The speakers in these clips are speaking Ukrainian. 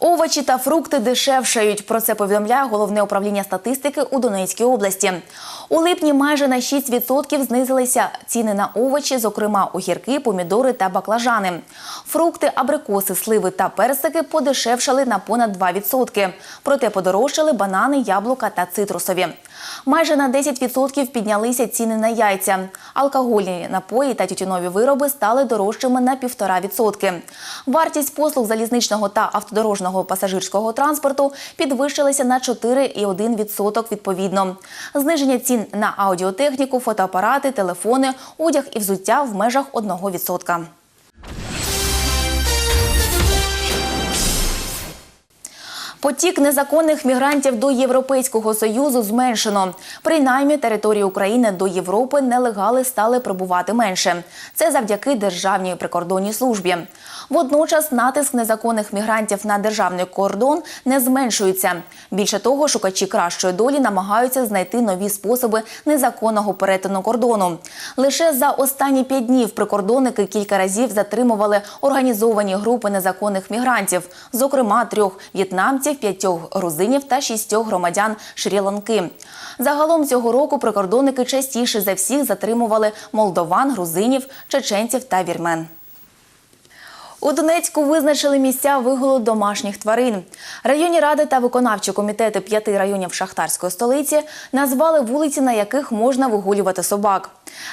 Овочі та фрукти дешевшають. Про це повідомляє головне управління статистики у Донецькій області. У липні майже на 6% знизилися ціни на овочі, зокрема огірки, помідори та баклажани. Фрукти, абрикоси, сливи та персики подешевшали на понад 2%. Проте подорожчали банани, яблука та цитрусові. Майже на 10% піднялися ціни на яйця. Алкогольні напої та тютюнові вироби стали дорожчими на 1,5%. Вартість послуг залізничного та автодорожного пасажирського транспорту підвищилися на 4,1% відповідно. Зниження цін на аудіотехніку, фотоапарати, телефони, одяг і взуття в межах 1%. Потік незаконних мігрантів до Європейського союзу зменшено. Принаймні, території України до Європи нелегали стали прибувати менше. Це завдяки Державній прикордонній службі. Водночас натиск незаконних мігрантів на державний кордон не зменшується. Більше того, шукачі кращої долі намагаються знайти нові способи незаконного перетину кордону. Лише за останні п'ять днів прикордонники кілька разів затримували організовані групи незаконних мігрантів, зокрема трьох в'єтнамців, п'ятьох грузинів та шістьох громадян Шрі-Ланки. Загалом цього року прикордонники частіше за всіх затримували молдован, грузинів, чеченців та вірмен. У Донецьку визначили місця вигулу домашніх тварин. Районні ради та виконавчі комітети п'яти районів шахтарської столиці назвали вулиці, на яких можна вигулювати собак.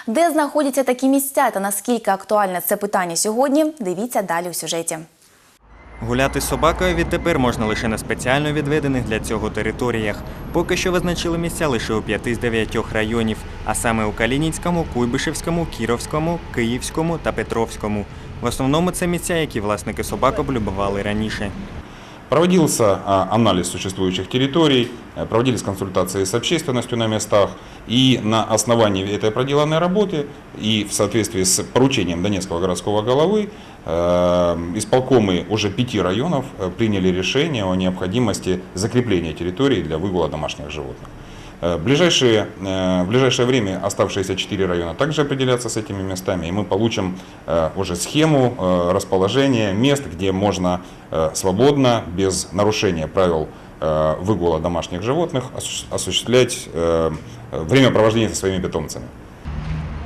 Де знаходяться такі місця та наскільки актуальне це питання сьогодні, дивіться далі у сюжеті. Гуляти з собакою відтепер можна лише на спеціально відведених для цього територіях. Поки що визначили місця лише у п'яти з дев'ятьох районів, а саме у Калініцькому, Куйбишевському, Кіровському, Київському та Петровському. В основному це місця, які власники собак облюбували раніше. Проводился а, анализ существующих территорий, э, проводились консультации с общественностью на местах. И на основании этой проделанной работы и в соответствии с поручением Донецкого городского головы э, исполкомы уже пяти районов э, приняли решение о необходимости закрепления территорий для выгула домашних животных. Э, В ближайшее, э, в ближайшее время оставшиеся четыре района также определятся с этими местами, и мы получим э, уже схему э, расположения мест, где можно э, свободно, без нарушения правил э, выгула домашних животных, осущ- осуществлять э, времяпровождение со своими питомцами.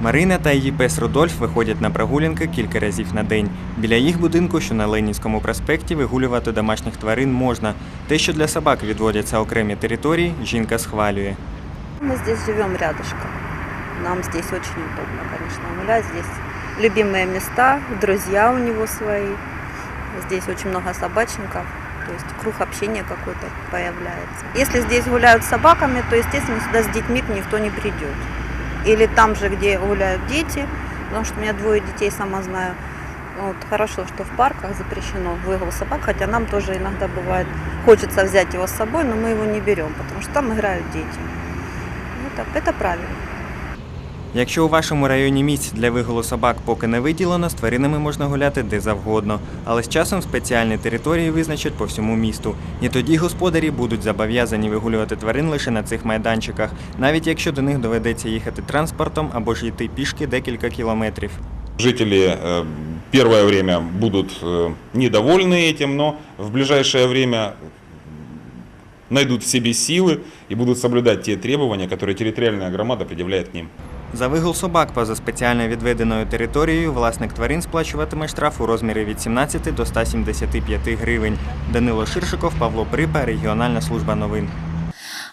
Марина та її пес Рудольф виходять на прогулянки кілька разів на день. Біля їх будинку, що на Ленінському проспекті, вигулювати домашніх тварин можна. Те, що для собак відводяться окремі території, жінка схвалює. Мы здесь живем рядышком. Нам здесь очень удобно, конечно, гулять. Здесь любимые места, друзья у него свои. Здесь очень много собачников, то есть круг общения какой-то появляется. Если здесь гуляют с собаками, то, естественно, сюда с детьми никто не придет. Или там же, где гуляют дети, потому что у меня двое детей, сама знаю. Вот, хорошо, что в парках запрещено выгул собак, хотя нам тоже иногда бывает, хочется взять его с собой, но мы его не берем, потому что там играют дети. Ну, так, это правильно. Якщо у вашому районі місць для вигулу собак поки не виділено, з тваринами можна гуляти де завгодно, але з часом спеціальні території визначать по всьому місту. І тоді господарі будуть зобов'язані вигулювати тварин лише на цих майданчиках, навіть якщо до них доведеться їхати транспортом або ж йти пішки декілька кілометрів. Жители э, первое время будут э, недовольны этим, но в ближайшее время найдут в себе силы и будут соблюдать те требования, которые территориальная громада предъявляет к ним. За вигул собак поза спеціально відведеною територією власник тварин сплачуватиме штраф у розмірі від 17 до 175 гривень. Данило Ширшиков, Павло Припа, Регіональна служба новин.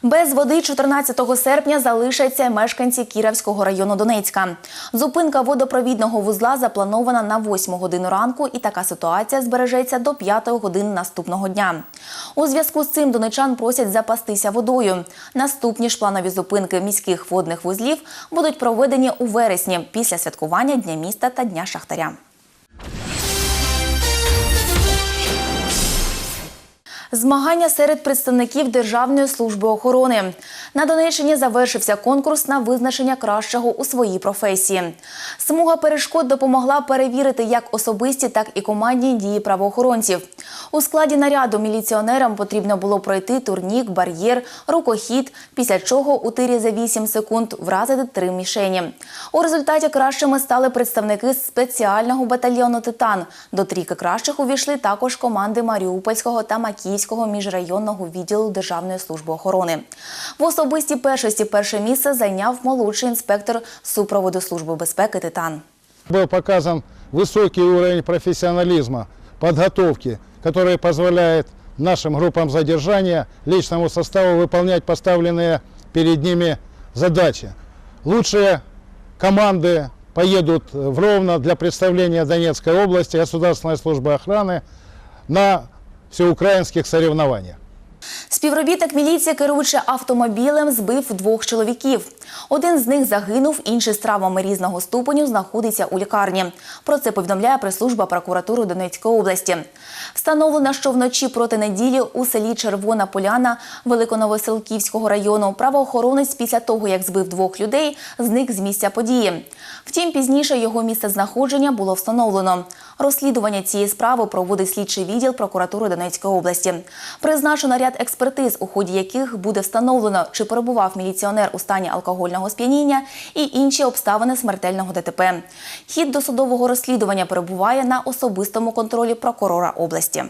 Без води 14 серпня залишаться мешканці Кіровського району Донецька. Зупинка водопровідного вузла запланована на 8 годину ранку, і така ситуація збережеться до 5 години наступного дня. У зв'язку з цим донечан просять запастися водою. Наступні ж планові зупинки міських водних вузлів будуть проведені у вересні після святкування Дня міста та Дня Шахтаря. Змагання серед представників Державної служби охорони. На Донеччині завершився конкурс на визначення кращого у своїй професії. Смуга перешкод допомогла перевірити як особисті, так і командні дії правоохоронців. У складі наряду міліціонерам потрібно було пройти турнік, бар'єр, рукохід, після чого у тирі за 8 секунд вразити три мішені. У результаті кращими стали представники спеціального батальйону Титан. До трійки кращих увійшли також команди Маріупольського та Макіївського міжрайонного відділу Державної служби охорони. В особистій першості перше місце зайняв молодший інспектор супроводу служби безпеки Титан. Был показан высокий уровень профессионализма, подготовки, который позволяет нашим группам задержания, личному составу выполнять поставленные перед ними задачи. Лучшие команды поедут в Ровно для представления Донецкой области Государственной службы охраны на всеукраинских соревнованиях. Співробітник міліції, керуючи автомобілем, збив двох чоловіків. Один з них загинув, інший з травмами різного ступеню знаходиться у лікарні. Про це повідомляє прес-служба прокуратури Донецької області. Встановлено, що вночі проти неділі у селі Червона Поляна Великоновоселківського району правоохоронець після того, як збив двох людей, зник з місця події. Втім, пізніше його місце знаходження було встановлено. Розслідування цієї справи проводить слідчий відділ прокуратури Донецької області. Призначено ряд експертиз, у ході яких буде встановлено, чи перебував міліціонер у стані алкогольного сп'яніння і інші обставини смертельного ДТП. Хід досудового розслідування перебуває на особистому контролі прокурора області.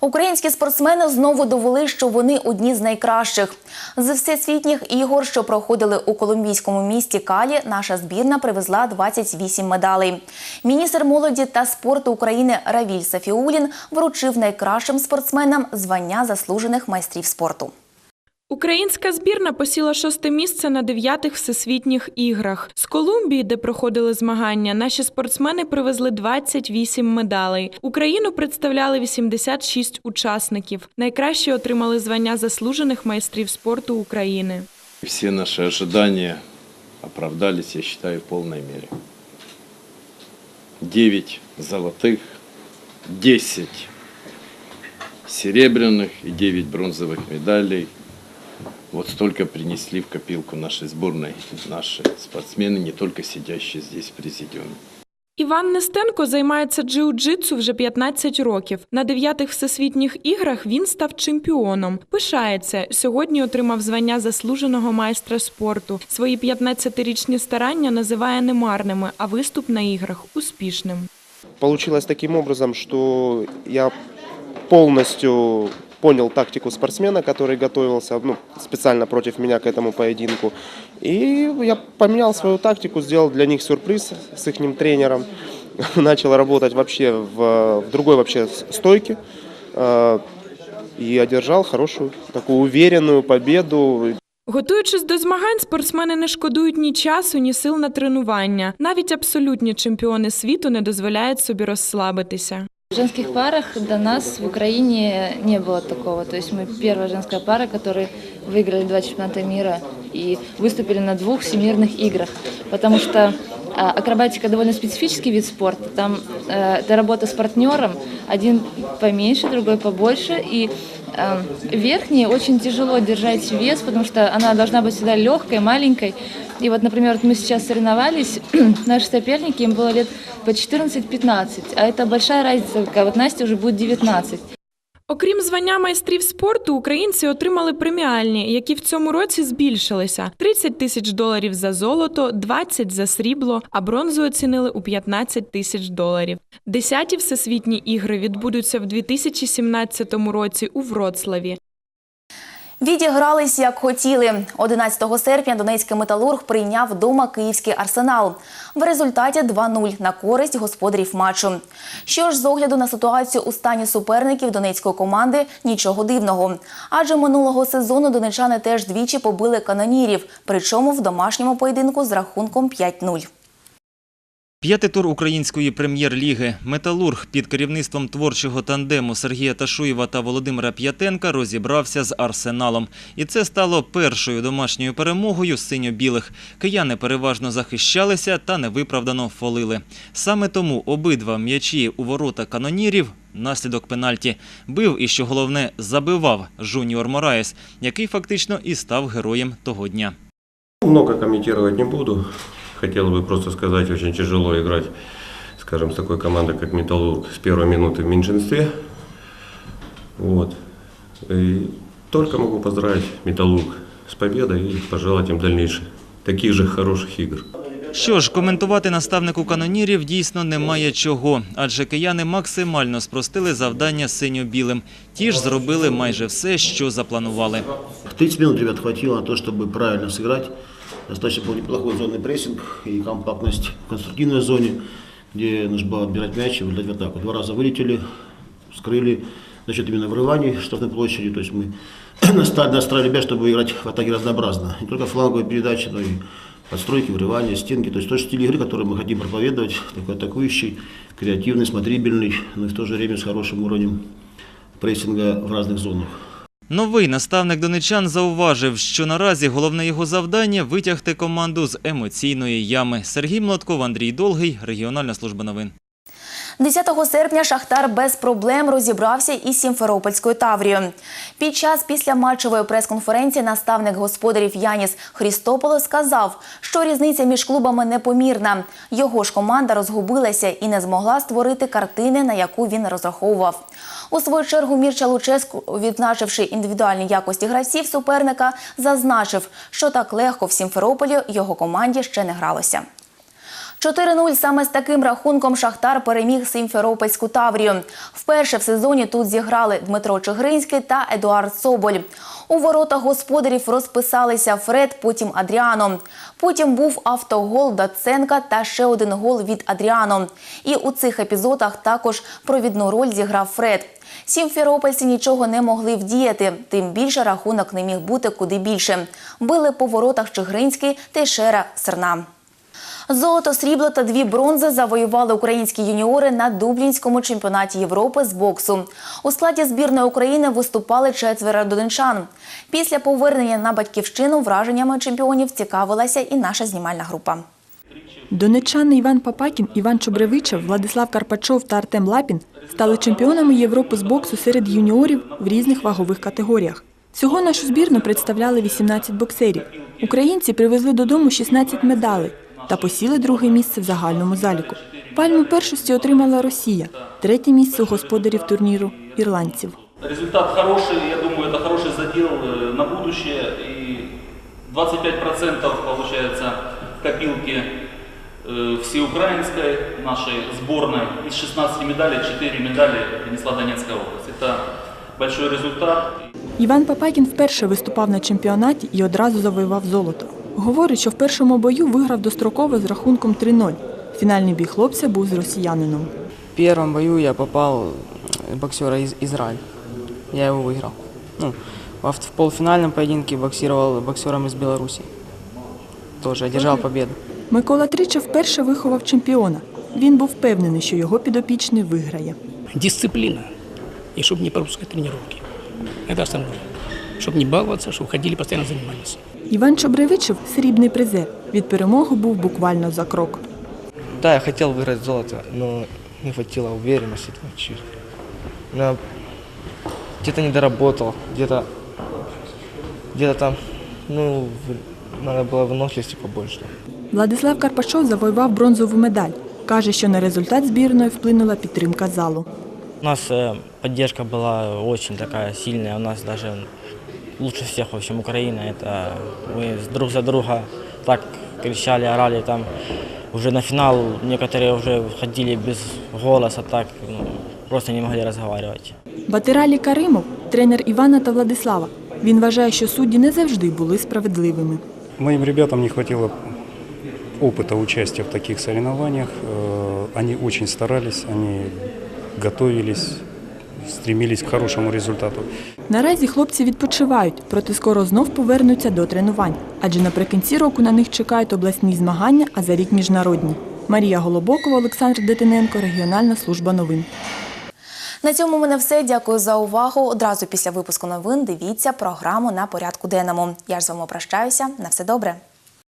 Українські спортсмени знову довели, що вони одні з найкращих. З всесвітніх ігор, що проходили у колумбійському місті Калі, наша збірна привезла 28 медалей. Міністр молоді та спорту України Равіль Сафіулін вручив найкращим спортсменам звання заслужених майстрів спорту. Українська збірна посіла шосте місце на дев'ятих всесвітніх іграх. З Колумбії, де проходили змагання, наші спортсмени привезли 28 медалей. Україну представляли 86 учасників. Найкраще отримали звання заслужених майстрів спорту України. Все наши ожидания оправдались, я считаю, в полной мере. 9 золотых, 10 серебряных и 9 бронзовых медалей. Вот столько принесли в копилку нашей сборной наши спортсмены, не только сидящие здесь в президиуме. Іван Нестенко займається джиу-джитсу вже 15 років. На дев'ятих всесвітніх іграх він став чемпіоном. Пишається, сьогодні отримав звання заслуженого майстра спорту. Свої 15-річні старання називає немарними, а виступ на іграх успішним. Получилось таким образом, что я полностью понял тактику спортсмена, который готовился ну, специально против меня к этому поединку. И я поменял свою тактику, сделал для них сюрприз с их тренером. Начал работать вообще в, в другой вообще стойке. э, И одержал хорошую, такую уверенную победу. Готуючись до змагань, спортсмени не шкодують ні часу, ні сил на тренування. Навіть абсолютні чемпіони світу не дозволяють собі розслабитися. В женских парах до нас в Украине не было такого. То есть мы первая женская пара, которые выиграли два чемпионата мира и выступили на двух всемирных играх. Потому что а, акробатика довольно специфический вид спорта. Там э, это работа с партнером. Один поменьше, другой побольше. И э, верхней очень тяжело держать вес, потому что она должна быть всегда легкой, маленькой. И вот, например, вот мы сейчас соревновались, наши соперники, им было лет по 14-15, а это большая разница, какая вот Настя уже будет 19. Окрім звання майстрів спорту, українці отримали преміальні, які в цьому році збільшилися: 30 тисяч доларів за золото, 20 за срібло, а бронзу оцінили у 15 тисяч доларів. Десяті всесвітні ігри відбудуться в 2017 році у Вроцлаві. Відігрались як хотіли. 11 серпня Донецький металург прийняв вдома київський арсенал. В результаті 2-0 на користь господарів матчу. Що ж, з огляду на ситуацію у стані суперників донецької команди нічого дивного. Адже минулого сезону донечани теж двічі побили канонірів, причому в домашньому поєдинку з рахунком 5-0. П'ятий тур української прем'єр-ліги «Металург» під керівництвом творчого тандему Сергія Ташуєва та Володимира П'ятенка розібрався з «Арсеналом». І це стало першою домашньою перемогою синьо-білих. Кияни переважно захищалися та невиправдано фолили. Саме тому обидва м'ячі у ворота канонірів наслідок пенальті бив і, що головне, забивав Жуніор Мораєс, який фактично і став героєм того дня. Много комментировать не буду Хотел бы просто сказать, очень тяжело играть, скажем, с такой командой, как Металлург, с первой минуты в меньшинстве. Вот. И только могу поздравить Металлург с победой и пожелать им дальнейших таких же хороших игр. Що ж, коментувати наставнику канонірів дійсно немає чого, адже кияни максимально спростили завдання синьо-білим. Ті ж зробили майже все, що запланували. 30 минут ребят хватило на то, чтобы правильно сыграть. Достаточно был неплохой зонный прессинг и компактность в конструктивной зоне, где нужно было отбирать мяч и вылетать в атаку. Два раза вылетели, скрыли за счет именно врываний штрафной площади. То есть мы настроили ребят, чтобы играть в атаке разнообразно. Не только фланговые передачи, но и подстройки, врывания, стенки. То есть тот стиль игры, который мы хотим проповедовать, такой атакующий, креативный, смотрибельный, но и в то же время с хорошим уровнем прессинга в разных зонах. Новий наставник донечан зауважив, що наразі головне його завдання витягти команду з емоційної ями. Сергій Млотков, Андрій Долгий, регіональна служба новин. 10 серпня Шахтар без проблем розібрався із Сімферопольською Таврією. Під час післяматчевої прес-конференції наставник господарів Яніс Хрістополо сказав, що різниця між клубами непомірна. Його ж команда розгубилася і не змогла створити картини, на яку він розраховував. У свою чергу Мірча Луческу, відзначивши індивідуальні якості гравців суперника, зазначив, що так легко в Сімферополі його команді ще не гралося. 4-0 саме з таким рахунком Шахтар переміг Сімферопольську Таврію. Вперше в сезоні тут зіграли Дмитро Чигринський та Едуард Соболь. У воротах господарів розписалися Фред, потім Адріано. Потім був автогол Даценка та ще один гол від Адріано. І у цих епізодах також провідну роль зіграв Фред. Сімферопольці нічого не могли вдіяти, тим більше рахунок не міг бути куди більше. Били по воротах Чигринський, Тейшера, Серна. Золото, срібло та дві бронзи завоювали українські юніори на Дублінському чемпіонаті Європи з боксу. У складі збірної України виступали четверо донечан. Після повернення на батьківщину враженнями чемпіонів цікавилася і наша знімальна група. Донеччани Іван Папакін, Іван Чобревичев, Владислав Карпачов та Артем Лапін стали чемпіонами Європи з боксу серед юніорів в різних вагових категоріях. Всього нашу збірну представляли 18 боксерів. Українці привезли додому 16 медалей та посіли друге місце в загальному заліку. Пальму першості отримала Росія, третє місце у господарів турніру ірландців. Результат хороший, я думаю, это хороший задел э, на будущее. И 25% получается в копилке э, всеукраинской нашей сборной. Из 16 медалей 4 медали принесла Донецкая область. Это большой результат. Іван Папакін вперше виступав на чемпіонаті і одразу завоював золото. Говорить, що в першому бою виграв достроково з рахунком 3-0. Фінальний бій хлопця був з росіянином. В первом бою я попал э, боксера из Израиль. Я его выиграл. Ну, во в полуфинальном поединке боксировал боксером из Беларуси. Тоже одержал победу. Микола Трича вперше виховав чемпіона. Він був впевнений, що його підопічний виграє. Дисциплина. И чтобы не пропускать тренировки. Это основное. Чтобы не баловаться, чтобы ходили, постоянно занимались. Іван Чобревичев – срібний призер. Від перемоги був буквально за крок. Да, я хотел выиграть золото, но не хватило уверенности. там чуть. Я где-то не доработал, где-то где-то там, ну, в- надо было выносливости побольше. Владислав Карпачов завоював бронзову медаль. Каже, що на результат збірної вплинула підтримка залу. У нас э, поддержка была очень такая сильная. У нас даже лучше всех, в общем, Украина. Это мы друг за друга так кричали, орали там. Уже на финал некоторые уже ходили без голоса, так ну, просто не могли разговаривать. Батиралі Каримов – тренер Івана та Владислава. Він вважає, що судді не завжди були справедливими. Моим ребятам не хватило опыта участия в таких соревнованиях. Э, Они очень старались, они готовились, стремились к хорошему результату. Наразі хлопці відпочивають, проте скоро знов повернуться до тренувань. Адже наприкінці року на них чекають обласні змагання, а за рік міжнародні. Марія Голобокова, Олександр Детиненко, Регіональна служба новин. На цьому в мене все. Дякую за увагу. Одразу після випуску новин дивіться програму на порядку денному. Я ж з вами прощаюся. На все добре.